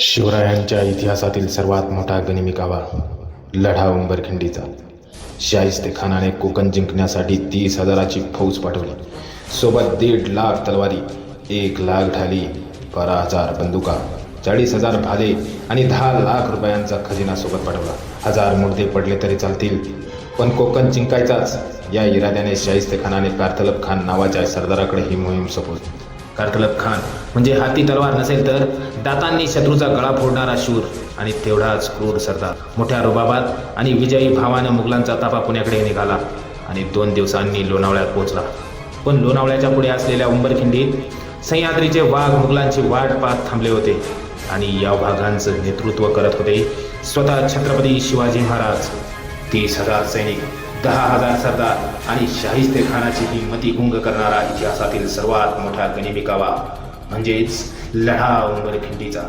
शिवरायांच्या इतिहासातील सर्वात मोठा गनिमी लढा उंबरखिंडीचा. शाहिस्ते खानाने कोकण जिंकण्यासाठी तीस हजाराची फौज पाठवली. सोबत दीड लाख तलवारी एक लाख ढाली बारा हजार बंदुका चाळीस हजार भाले आणि दहा लाख रुपयांचा खजिना सोबत पाठवला. हजार मुर्दे पडले तरी चालतील पण कोकण जिंकायचाच या इराद्याने शाहिस्ते खानाने कारतलब खान नावाच्या सरदाराकडे ही मोहीम सोपवली. कार्तलब खान. म्हणजे हाती तलवार नसेल तर दातांनी शत्रूचा गळा फोडणारा शूर आणि तेवढाच क्रूर सरदार. मोठ्या रुबाबात आणि विजयी भावानं मुघलांचा ताफा पुण्याकडे निघाला आणि दोन दिवसांनी लोणावळ्यात पोहोचला. पण लोणावळ्याच्या पुढे असलेल्या उंबरखिंडीत सह्याद्रीचे वाघ मुघलांची वाट पाहत थांबले होते आणि या वाघांचं नेतृत्व करत होते स्वतः छत्रपती शिवाजी महाराज. तीस हजार सैनिक. दहा हजार सरदार आणि शाहिस्ते खानाची ही मतिभंग करणारा इतिहासातील सर्वात मोठा गनिमी म्हणजेच लढा उंबरखिंडीचा.